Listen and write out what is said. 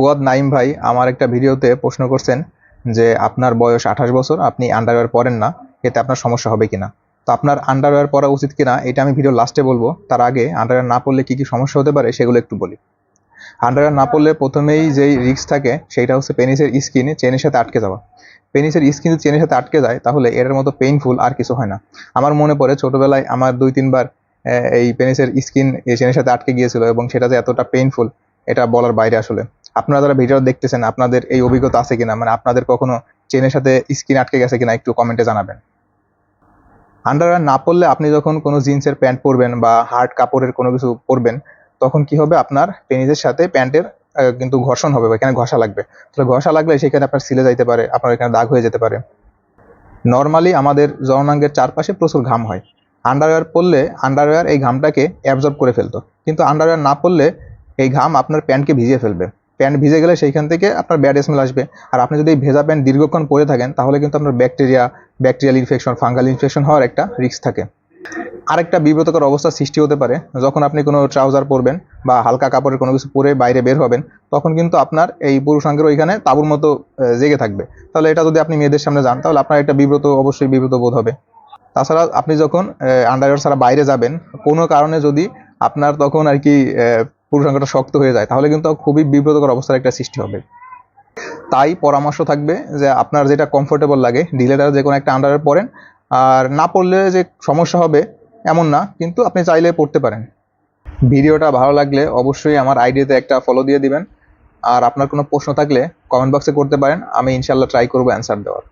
ফুয়াদ নাইম ভাই আমার একটা ভিডিওতে প্রশ্ন করছেন যে, আপনার বয়স আঠাশ বছর, আপনি আন্ডারওয়্যার পরেন না, এতে আপনার সমস্যা হবে কিনা? তো আপনার আন্ডারওয়্যার পরা উচিত কিনা, এটা আমি ভিডিও লাস্টে বলব। তার আগে আন্ডারওয়্যার না পরলে কি কি সমস্যা হতে পারে সেগুলো একটু বলি। আন্ডারওয়্যার না পরলে প্রথমেই যেই রিস্ক থাকে সেটা হচ্ছে পেনিসের স্কিন চেনের সাথে আটকে যাওয়া। পেনিসের স্কিন চেনের সাথে আটকে যায়, তাহলে এর মতো পেইনফুল আর কিছু হয় না। আমার মনে পড়ে, ছোটবেলায় আমার দুই, তিনবার এই পেনিসের স্কিন চেনের সাথে আটকে গিয়েছিল এবং সেটা যে এতটা পেইনফুল এটা বলার বাইরে আসলে। আপনারা যারা ভিডিও দেখতেছেন, আপনাদের এই অভিজ্ঞতা আছে কিনা? মানে আপনাদের কখনো চেনের সাথে স্কিন আটকে গেছে কিনা একটু কমেন্টে জানাবেন। আন্ডারওয়্যার না পরলে আপনি যখন কোনো জিন্সের প্যান্ট পরবেন বা হার্ড কাপড়ের কোনো কিছু পরবেন, তখন কি হবে? আপনার পেনিসের সাথে প্যান্টের কিন্তু ঘর্ষণ হবে বা এখানে ঘষা লাগবে। তাহলে ঘষা লাগলে সেখানে আপনার সিলে যাইতে পারে, আপনার এখানে দাগ হয়ে যেতে পারে। নর্মালি আমাদের জননাঙ্গের চারপাশে প্রচুর ঘাম হয়। আন্ডারওয়্যার পরলে আন্ডারওয়্যার এই ঘামটাকে অ্যাবজর্ব করে ফেলতো। কিন্তু আন্ডারওয়্যার না পরলে এই ঘাম আপনার প্যান্টকে ভিজিয়ে ফেলবে। প্যান্ট ভিজে গেলে সেইখান থেকে আপনার ব্যাড স্মেল আসবে। আর আপনি যদি ভেজা প্যান্ট দীর্ঘক্ষণ পরে থাকেন, তাহলে কিন্তু আপনার bacteria bacterial infection fungal infection হওয়ার একটা রিস্ক থাকে। আরেকটা বিব্রতকর অবস্থা সৃষ্টি হতে পারে, যখন আপনি কোনো ট্রাউজার পরবেন বা হালকা কাপড়ের কোনো কিছু পরে বাইরে বের হবেন, তখন কিন্তু আপনার এই পুরুষাঙ্গের ওইখানে তাঁবুর মতো জেগে থাকবে। তাহলে এটা যদি আপনি মেয়েদের সামনে যান, তাহলে আপনার একটা বিব্রত, অবশ্যই বিব্রত বোধ হবে। তাছাড়া আপনি যখন আন্ডারওয়্যার ছাড়া বাইরে যাবেন, কোনো কারণে যদি আপনার তখন আর কি পুরুষাঙ্গটা শক্ত হয়ে যায়, তাহলে কিন্তু খুবই বিব্রতকর অবস্থার একটা সৃষ্টি হবে। তাই পরামর্শ থাকবে যে আপনার যেটা কমফোর্টেবল লাগে ডিলেটার যে কোনো একটা আন্ডারওয়্যার পরেন আর না পড়লে যে সমস্যা হবে এমন না, কিন্তু আপনি চাইলে পড়তে পারেন। ভিডিওটা ভালো লাগলে অবশ্যই আমার আইডিয়াতে একটা ফলো দিয়ে দিবেন। আর আপনার কোনো প্রশ্ন থাকলে কমেন্ট বক্সে করতে পারেন, আমি ইনশাল্লাহ ট্রাই করব অ্যান্সার দেওয়ার।